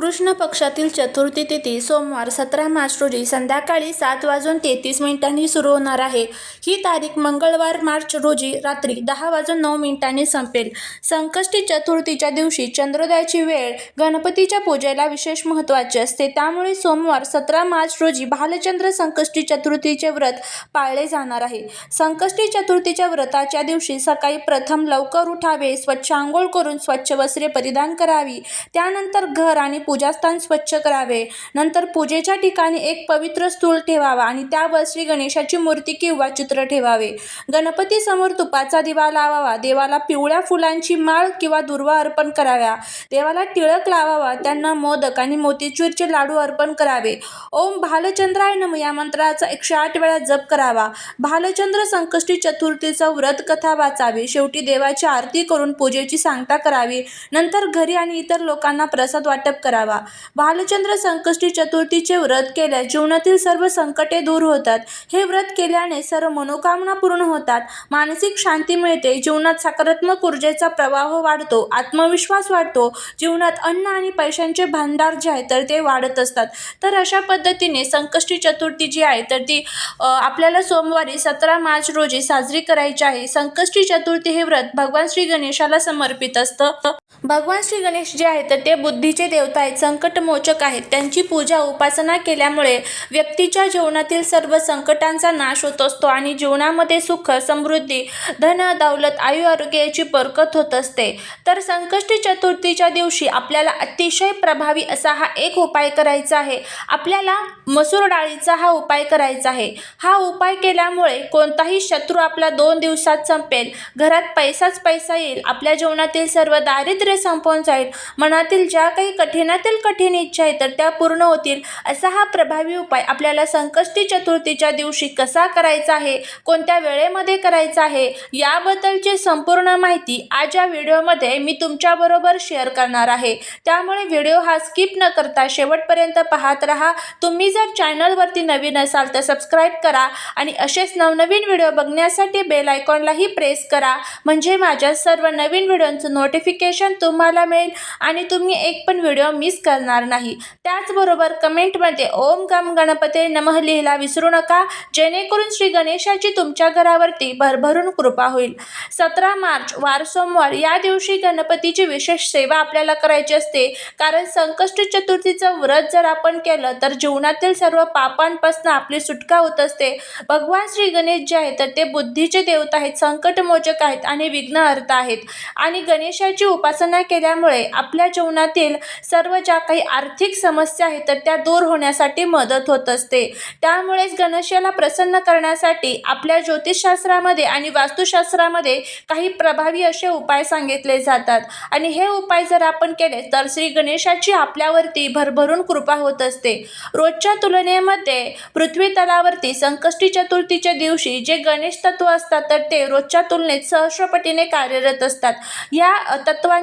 कृष्ण पक्षातील चतुर्थी तिथी सोमवार सतरा मार्च रोजी संध्याकाळी सात वाजून तेहतीस मिनिटांनी सुरू होणार आहे. ही तारीख मंगळवार मार्च रोजी रात्री दहा वाजून नऊ मिनिटांनी संपेल. संकष्टी चतुर्थीच्या दिवशी चंद्रोदयाची वेळ गणपतीच्या पूजेला विशेष महत्त्वाची असते. त्यामुळे सोमवार सतरा मार्च रोजी भालचंद्र संकष्टी चतुर्थीचे व्रत पाळले जाणार आहे. संकष्टी चतुर्थीच्या व्रताच्या दिवशी सकाळी प्रथम लवकर उठावे स्वच्छ आंघोळ करून स्वच्छ वस्त्रे परिधान करावी त्यानंतर घर आणि पूजास्थान स्वच्छ करावे. नंतर पूजेच्या ठिकाणी एक पवित्र स्थूल ठेवावा आणि त्यावर श्री गणेशाची मूर्ती किंवा चित्र ठेवावे. गणपती समोर तुपाचा दिवा लावावा देवाला पिवळ्या फुलांची माळ किंवा दुर्वा अर्पण कराव्या. देवाला टिळक लावावा त्यांना मोदक आणि मोतीचूरचे लाडू अर्पण करावे. ओम भालचंद्राय नम या मंत्राचा एकशे आठ वेळा जप करावा. भालचंद्र संकष्टी चतुर्थीचं व्रत कथा वाचावी. शेवटी देवाची आरती करून पूजेची सांगता करावी. नंतर घरी आणि इतर लोकांना प्रसाद वाटप करावा. भालचंद्र संकष्टी चतुर्थीचे व्रत केल्यास जीवनातील सर्व संकटे दूर होतात. हे व्रत केल्याने सर्व मनोकामना पूर्ण होतात. मानसिक शांती मिळते. जीवनात सकारात्मक ऊर्जेचा प्रवाह वाढतो. आत्मविश्वास वाढतो. जीवनात अन्न आणि पैशांचे भांडार जे आहे तर ते वाढत असतात. तर अशा पद्धतीने संकष्टी चतुर्थी जी आहे तर ती आपल्याला सोमवारी सतरा मार्च रोजी साजरी करायची आहे. संकष्टी चतुर्थी हे व्रत भगवान श्री गणेशाला समर्पित असतं. भगवान श्री गणेश जे आहेत तर ते बुद्धीचे देवता आहेत संकटमोचक आहेत. त्यांची पूजा उपासना केल्यामुळे व्यक्तीच्या जीवनातील सर्व संकटांचा नाश होत असतो आणि जीवनामध्ये सुख समृद्धी धन दौलत आयु आरोग्याची बरकत होत असते. तर संकष्टी चतुर्थीच्या दिवशी आपल्याला अतिशय प्रभावी असा हा एक उपाय करायचा आहे. आपल्याला मसूर डाळीचा हा उपाय करायचा आहे. हा उपाय केल्यामुळे कोणताही शत्रू आपला दोन दिवसात संपेल. घरात पैसाच पैसा येईल. आपल्या जीवनातील सर्व दारिद्र्य संपवून जाईल. मनातील ज्या काही कठीणातील कठीण इच्छा आहेत तर त्या पूर्ण होतील. असा हा प्रभावी उपाय आपल्याला संकष्टी चतुर्थीच्या दिवशी कसा करायचा आहे कोणत्या वेळेमध्ये करायचा आहे याबद्दलची संपूर्ण माहिती आज या व्हिडिओमध्ये मी तुमच्याबरोबर शेअर करणार आहे. त्यामुळे व्हिडिओ हा स्किप न करता शेवटपर्यंत पाहत राहा. तुम्ही जर चॅनलवरती नवीन असाल तर सबस्क्राईब करा आणि असेच नवनवीन व्हिडिओ बघण्यासाठी बेल आयकॉनलाही प्रेस करा. म्हणजे माझ्या सर्व नवीन व्हिडिओंचं नोटिफिकेशन तुम्हाला मिळेल आणि तुम्ही एक पण व्हिडिओ मिस करणार नाही. त्याचबरोबर कमेंटमध्ये ओम गम गणपते नमः लिहिला विसरू नका. जेणेकरून श्री गणेशाची तुमच्या घरावरती भरभरून कृपा होईल. सतरा मार्च वार सोमवार या दिवशी गणपतीची विशेष सेवा आपल्याला करायची असते. कारण संकष्ट चतुर्थीचं व्रत जर आपण केलं तर जीवनातील सर्व पापांपासून आपली सुटका होत असते. भगवान श्री गणेश जे आहेत तर ते बुद्धीचे देवता आहेत संकटमोचक आहेत आणि विघ्नहर्ता आहेत. आणि गणेशाची उपासना केल्यामुळे आपल्या जीवनातील सर्व ज्या काही आर्थिक समस्या आहेत तर त्या दूर होण्यासाठी मदत होत असते. त्यामुळेच गणेशाला प्रसन्न करण्यासाठी आपल्या ज्योतिषशास्त्रामध्ये आणि वास्तुशास्त्रामध्ये काही प्रभावी असे उपाय सांगितले जातात. आणि हे उपाय जर आपण केले तर श्री गणेशाची आपल्यावरती भरभरून कृपा होत असते. रोजच्या तुलनेमध्ये पृथ्वी तलावरती संकष्टी चतुर्थीच्या दिवशी जे गणेश तत्व असतात तर ते रोजच्या तुलनेत सहस्रपटीने कार्यरत असतात. या अ,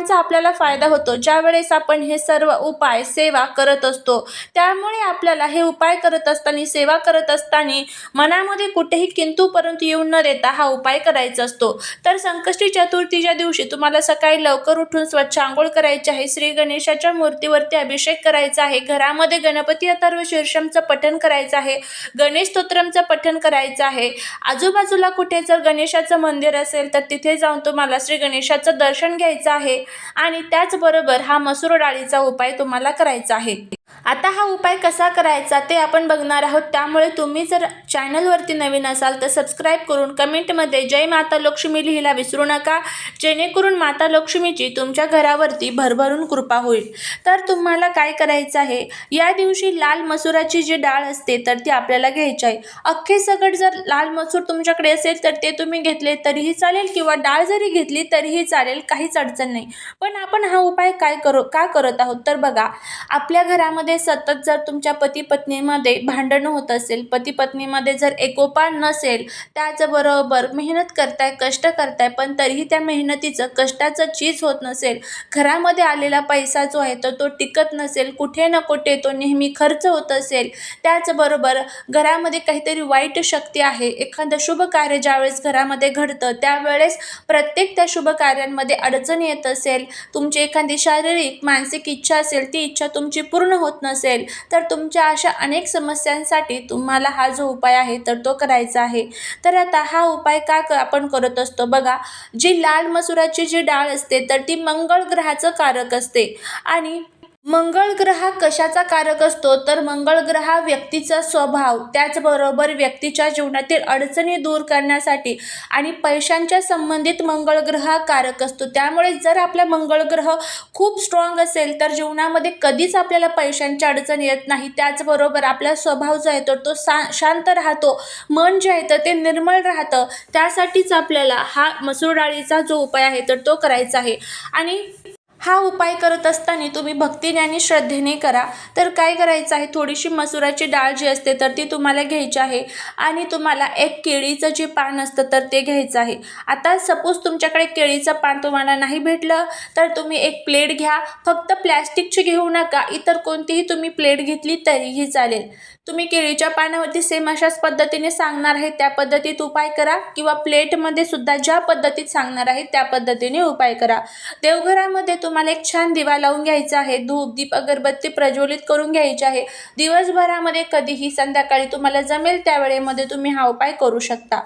सर्वांचा आपल्याला फायदा होतो. ज्यावेळेस आपण हे सर्व उपाय सेवा करत असतो त्यामुळे आपल्याला हे उपाय करत असताना सेवा करत असताना मनामध्ये कुठेही किंतू परंतु येऊन न देता हा उपाय करायचा असतो. तर संकष्टी चतुर्थीच्या दिवशी तुम्हाला सकाळी लवकर उठून स्वच्छ आंघोळ करायची आहे. श्री गणेशाच्या मूर्तीवरती अभिषेक करायचा आहे. घरामध्ये गणपती अथर्व शीर्षमचं पठण करायचं आहे. गणेश स्तोत्रमचं पठण करायचं आहे. आजूबाजूला कुठे जर गणेशाचं मंदिर असेल तर तिथे जाऊन तुम्हाला श्री गणेशाचं दर्शन घ्यायचं आहे. आणि त्याचबरोबर हा मसूर डाळीचा उपाय तुम्हाला करायचा आहे. आता हा उपाय कसा करायचा ते आपण बघणार आहोत. त्यामुळे तुम्ही जर चॅनलवरती नवीन असाल तर सबस्क्राईब करून कमेंटमध्ये जय माता लक्ष्मी लिहिला विसरू नका. जेणेकरून माता लक्ष्मीची तुमच्या घरावरती भरभरून कृपा होईल. तर तुम्हाला काय करायचं आहे? या दिवशी लाल मसुराची जी डाळ असते तर ती आपल्याला घ्यायची आहे. अख्खे सगट जर लाल मसूर तुमच्याकडे असेल तर ते तुम्ही घेतले तरीही चालेल किंवा डाळ जरी घेतली तरीही चालेल काहीच अडचण नाही. पण आपण हा उपाय काय करू का करत आहोत? तर बघा आपल्या घरामध्ये घरामध्ये सतत जर तुमच्या पती पत्नीमध्ये भांडणं होत असेल पती पत्नीमध्ये जर एकोपा नसेल त्याचबरोबर मेहनत करताय कष्ट करताय पण तरीही त्या मेहनतीचं कष्टाचं चीज होत नसेल घरामध्ये आलेला पैसा जो आहे तर तो टिकत नसेल कुठे ना कुठे तो नेहमी खर्च होत असेल त्याचबरोबर घरामध्ये काहीतरी वाईट शक्ती आहे एखादं शुभ कार्य ज्यावेळेस घरामध्ये घडतं त्यावेळेस प्रत्येक त्या शुभ कार्यांमध्ये अडचण येत असेल तुमची एखादी शारीरिक मानसिक इच्छा असेल ती इच्छा तुमची पूर्ण हो होत नसेल तर तुमच्या अशा अनेक समस्यांसाठी तुम्हाला हा जो उपाय आहे तर तो करायचा आहे. तर आता हा उपाय का क आपण करत असतो? बघा जी लाल मसुराची जी डाळ असते तर ती मंगळ ग्रहाचं कारक असते. आणि मंगळ ग्रह हा कशाचा कारक असतो? तर मंगळ ग्रह हा व्यक्तीचा स्वभाव त्याचबरोबर व्यक्तीच्या जीवनातील अडचणी दूर करण्यासाठी आणि पैशांच्या संबंधित मंगळ ग्रह हा कारक असतो. त्यामुळे जर आपला मंगळ ग्रह खूप स्ट्रॉंग असेल तर जीवनामध्ये कधीच आपल्याला पैशांची अडचण येत नाही. त्याचबरोबर आपला स्वभाव जो आहे तर तो सा शांत राहतो. मन जे आहे तर ते निर्मळ राहतं. त्यासाठीच आपल्याला हा मसूर डाळीचा जो उपाय आहे तर तो करायचा आहे. आणि हा उपाय करत असताना तुम्ही भक्तीने आणि श्रद्धेने करा. तर काय करायचं आहे? थोडीशी मसुराची डाळ जी असते तर ती तुम्हाला घ्यायची आहे. आणि तुम्हाला एक केळीचं जे पान असतं तर ते घ्यायचं आहे. आता सपोज तुमच्याकडे केळीचं पान तुम्हाला नाही भेटलं तर तुम्ही एक प्लेट घ्या. फक्त प्लॅस्टिकची घेऊ नका. इतर कोणतीही तुम्ही प्लेट घेतली तरीही चालेल. तुम्ही केळीच्या पानावरती सेम अशाच पद्धतीने सांगणार आहे त्या पद्धतीत उपाय करा किंवा प्लेटमध्ये सुद्धा ज्या पद्धतीत सांगणार आहे त्या पद्धतीने उपाय करा. देवघरामध्ये तुम्हाला एक छान दिवा लावून घ्यायचा आहे धूप दीप अगरबत्ती प्रज्वलित करून घ्यायची आहे. दिवसभरामध्ये कधीही संध्याकाळी तुम्हाला जमेल त्यावेळेमध्ये तुम्ही हा उपाय करू शकता.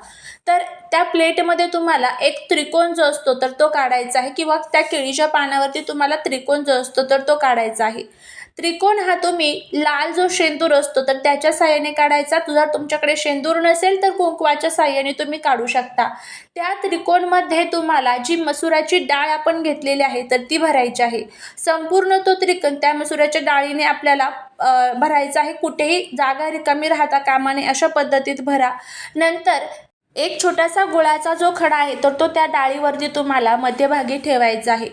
तर त्या प्लेटमध्ये तुम्हाला एक त्रिकोण जो असतो तर तो काढायचा आहे किंवा त्या केळीच्या पानावरती तुम्हाला त्रिकोण जो असतो तर तो काढायचा आहे. त्रिकोण हा तुम्ही लाल जो शेंदूर असतो तर त्याच्या साह्याने काढायचा. तुझा तुमच्याकडे शेंदूर नसेल तर कुंकवाच्या साह्याने तुम्ही काढू शकता. त्या त्रिकोणमध्ये तुम्हाला जी मसुराची डाळ आपण घेतलेली आहे तर ती भरायची आहे. संपूर्ण तो त्रिकोण त्या मसुराच्या डाळीने आपल्याला भरायचा आहे. कुठेही जागा रिकामी राहता कामा नये अशा पद्धतीत भरा. नंतर एक छोटासा गुळाचा जो खडा आहे तर तो त्या डाळीवरती तुम्हाला मध्यभागी ठेवायचा आहे.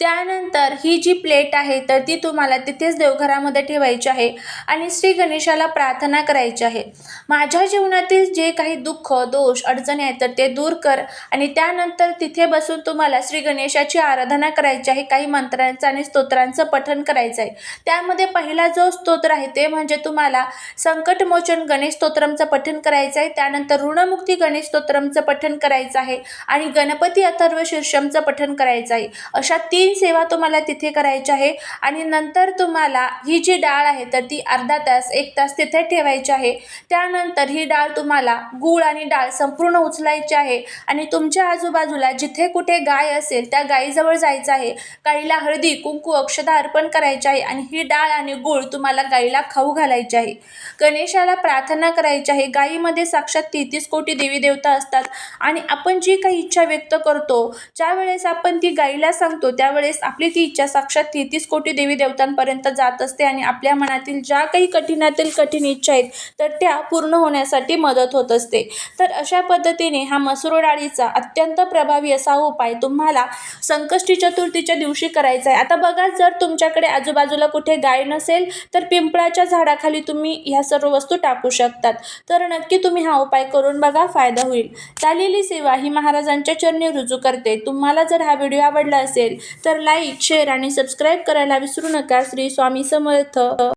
त्यानंतर ही जी प्लेट आहे तर ती तुम्हाला तिथेच देवघरामध्ये ठेवायची आहे आणि श्री गणेशाला प्रार्थना करायची आहे. माझ्या जीवनातील जे काही दुःख दोष अडचणी आहेत तर ते दूर कर आणि त्यानंतर तिथे बसून तुम्हाला श्री गणेशाची आराधना करायची आहे. काही मंत्रांचं आणि स्तोत्रांचं पठण करायचं आहे. त्यामध्ये पहिला जो स्तोत्र आहे ते म्हणजे तुम्हाला संकटमोचन गणेश स्तोत्रमचं पठण करायचं आहे. त्यानंतर ऋणमुक्ती गणेश स्तोत्रमचं पठण करायचं आहे आणि गणपती अथर्व शीर्षमचं पठण करायचं आहे. अशा तीन सेवा तुम्हाला तिथे करायच्या आहे आणि नंतर तुम्हाला ही जी डाळ आहे तर ती अर्धा तास एक तास तिथे ठेवायची आहे. त्यानंतर ही डाळ तुम्हाला गूळ आणि डाळ संपूर्ण उचलायची आहे आणि तुमच्या आजूबाजूला जिथे कुठे गाय असेल त्या गायीजवळ जायचं आहे. गाईला हळदी कुंकू अक्षदा अर्पण करायची आहे आणि ही डाळ आणि गूळ तुम्हाला गाईला खाऊ घालायची आहे. गणेशाला प्रार्थना करायची आहे. गायीमध्ये साक्षात तेहतीस कोटी देवी देवता असतात. आणि आपण जी काही इच्छा व्यक्त करतो ज्यावेळेस आपण ती गाईला सांगतो त्यावेळेस आपली ती इच्छा साक्षात तेहतीस कोटी देवी देवतांपर्यंत जात असते आणि आपल्या मनातील ज्या काही कठीणातील कठीण इच्छा आहेत तर त्या पूर्ण होण्यासाठी मदत होत असते. तर अशा पद्धतीने हा मसूर डाळीचा अत्यंत प्रभावी असा उपाय तुम्हाला संकष्टी चतुर्थीच्या दिवशी करायचा आहे. आता बघा जर तुमच्याकडे आजूबाजूला कुठे गाय नसेल तर पिंपळाच्या झाडाखाली तुम्ही ह्या सर्व वस्तू टाकू शकतात. तर नक्की तुम्ही हा उपाय करून बघा फायदा होईल. चाललेली सेवा ही महाराजांच्या चरणी रुजू करते. तुम्हाला जर हा व्हिडिओ आवडला असेल तर लाईक शेअर आणि सबस्क्राईब करायला विसरू नका. श्री स्वामी समर्थ.